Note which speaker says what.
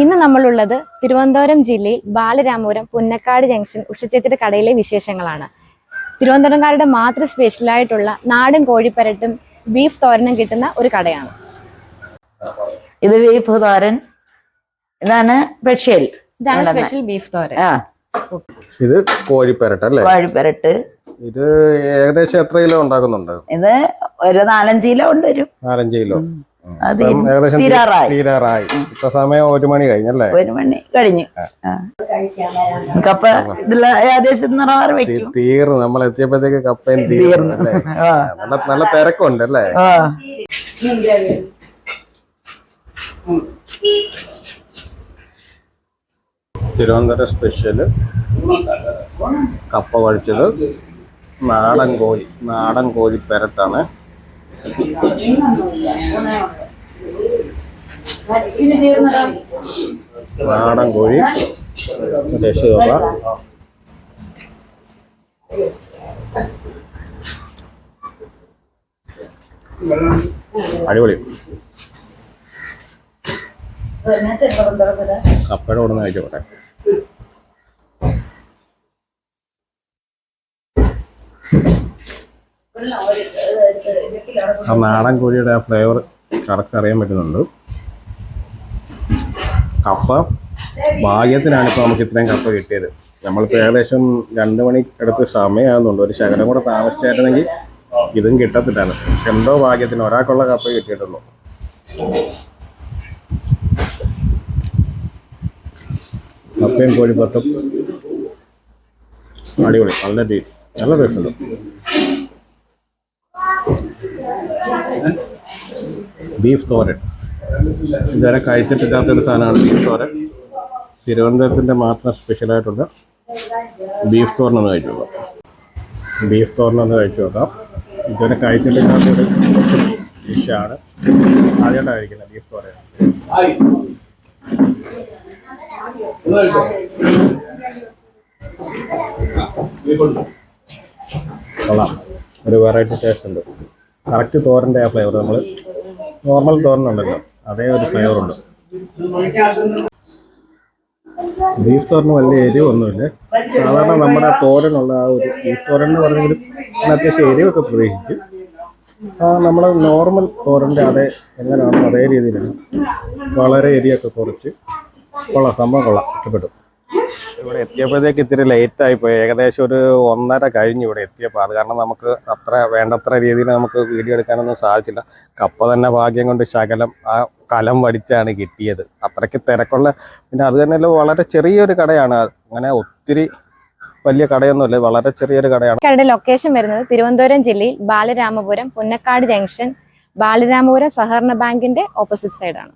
Speaker 1: ഇന്ന് നമ്മളുള്ളത് തിരുവനന്തപുരം ജില്ലയിൽ ബാലരാമപുരം പുന്നക്കാട് ജംഗ്ഷൻ ഉഷച്ചേച്ചിയുടെ കടയിലെ വിശേഷങ്ങളാണ്. തിരുവനന്തപുരംകാരുടെ മാത്രം സ്പെഷ്യലായിട്ടുള്ള നാടൻ കോഴിപ്പരട്ടും ബീഫ് തോരനും കിട്ടുന്ന ഒരു കടയാണ്.
Speaker 2: ഇത് ബീഫ് തോരൻ. ഇതാണ് സ്പെഷ്യൽ
Speaker 1: ഇതാണ് സ്പെഷ്യൽ ബീഫ് തോരൻ.
Speaker 3: ഇത് കോഴിപ്പരട്ട് അല്ലേ?
Speaker 2: കോഴിപ്പരട്ട്.
Speaker 3: ഇത് ഏകദേശം എത്ര കിലോ ഉണ്ടാക്കുന്നുണ്ട്?
Speaker 2: ഇത് ഒരു നാലഞ്ച് കിലോ ഉണ്ട് വരും
Speaker 3: നാലഞ്ച് കിലോ.
Speaker 2: അത്
Speaker 3: ഏകദേശം
Speaker 2: തീരാറായി.
Speaker 3: തീരാറായി. ഇപ്പൊ സമയം ഒരു മണി കഴിഞ്ഞല്ലേ?
Speaker 2: ഒരു മണി കഴിഞ്ഞു. കപ്പ ഏകദേശം നിറവാറ് വെക്കും.
Speaker 3: തീർന്നു. നമ്മൾ എത്തിയപ്പോഴത്തേക്ക് കപ്പയും തീർന്നു നല്ല നല്ല തിരക്കുണ്ട് അല്ലേ? തിരുവനന്തപുരം സ്പെഷ്യൽ കപ്പ കഴിച്ചത് നാടൻ കോഴി നാടൻ കോഴി പെരട്ടാണ്. നാടൻ കോഴി രസകപ്പ അടിപൊളി. കപ്പയുടെ കൂടെ കഴിച്ചോട്ടെ ആ നാടൻ കോഴിയുടെ ആ ഫ്ലേവർ കറക്റ്റ് അറിയാൻ പറ്റുന്നുണ്ട്. കപ്പ ഭാഗ്യത്തിനാണ് ഇപ്പോൾ നമുക്ക് ഇത്രയും കപ്പ കിട്ടിയത്. നമ്മളിപ്പോൾ ഏകദേശം രണ്ട് മണി അടുത്ത് സമയമാകുന്നുണ്ട് ഒരു ശകലം കൂടെ താമസിച്ചായിരുന്നെങ്കിൽ ഇതും കിട്ടത്തില്ലാണ് പക്ഷെ എന്തോ ഭാഗ്യത്തിന് ഒരാൾക്കുള്ള കപ്പ കിട്ടിയിട്ടുള്ളൂ. കപ്പയും കോഴിപ്പത്തും അടിപൊളി. നല്ല രീതി നല്ല രസമുണ്ട് ബീഫ് തോരൻ. ഇതുവരെ കഴിച്ചിട്ടില്ലാത്തൊരു സാധനമാണ് ബീഫ് തോരൻ. തിരുവനന്തപുരത്തിന്റെ മാത്രം സ്പെഷ്യലായിട്ടുള്ള ബീഫ് തോരൻ ഒന്ന് കഴിച്ചു നോക്കാം. ബീഫ് തോരൻ ഒന്ന് കഴിച്ചു നോക്കാം. ഇതുവരെ കഴിച്ചിട്ടില്ലാത്തൊരു ഡിഷാണ് ആദ്യമായിട്ടായിരിക്കുന്നത് ബീഫ് തോരൻ. കൊള്ളാം. ഒരു വെറൈറ്റി ടേസ്റ്റ് ഉണ്ട്. കറക്റ്റ് തോരന്റെ ആ ഫ്ലേവർ നമ്മൾ നോർമൽ തോരനുണ്ടല്ലോ അതേ ഒരു ഫ്ലേവർ ഉണ്ട്. ബീഫ് തോരന് വലിയ എരിവൊന്നുമില്ല. സാധാരണ നമ്മുടെ തോരനുള്ള ആ ഒരു ബീഫ് തോരൻ എന്ന് പറഞ്ഞെങ്കിലും അത്യാവശ്യം എരിവൊക്കെ പ്രതീക്ഷിച്ചു. ആ നമ്മുടെ നോർമൽ തോരന്റെ അതേ എങ്ങനെയാണോ അതേ രീതിയിലാണ്. വളരെ എരിയൊക്കെ കുറച്ച്. കൊള്ളാം സംഭവം കൊള്ളാം. ഇഷ്ടപ്പെട്ടു. ഇവിടെ എത്തിയപ്പോഴത്തേക്ക് ഇത്തിരി ലേറ്റ് ആയിപ്പോയി ഏകദേശം ഒരു ഒന്നര കഴിഞ്ഞു ഇവിടെ എത്തിയപ്പോൾ അത് കാരണം നമുക്ക് അത്ര വേണ്ടത്ര രീതിയിൽ നമുക്ക് വീഡിയോ എടുക്കാനൊന്നും സാധിച്ചില്ല. കപ്പ തന്നെ ഭാഗ്യം കൊണ്ട് ശകലം ആ കലം വടിച്ചാണ് കിട്ടിയത്. അത്രയ്ക്ക് തിരക്കുള്ള പിന്നെ അത് തന്നെ വളരെ ചെറിയൊരു കടയാണ്. അങ്ങനെ ഒത്തിരി വലിയ കടയൊന്നുമില്ല വളരെ ചെറിയൊരു കടയാണ്.
Speaker 1: കടയുടെ ലൊക്കേഷൻ വരുന്നത് തിരുവനന്തപുരം ജില്ലയിൽ ബാലരാമപുരം പുന്നക്കാട് ജംഗ്ഷൻ ബാലരാമപുരം സഹകരണ ബാങ്കിന്റെ ഓപ്പോസിറ്റ് സൈഡാണ്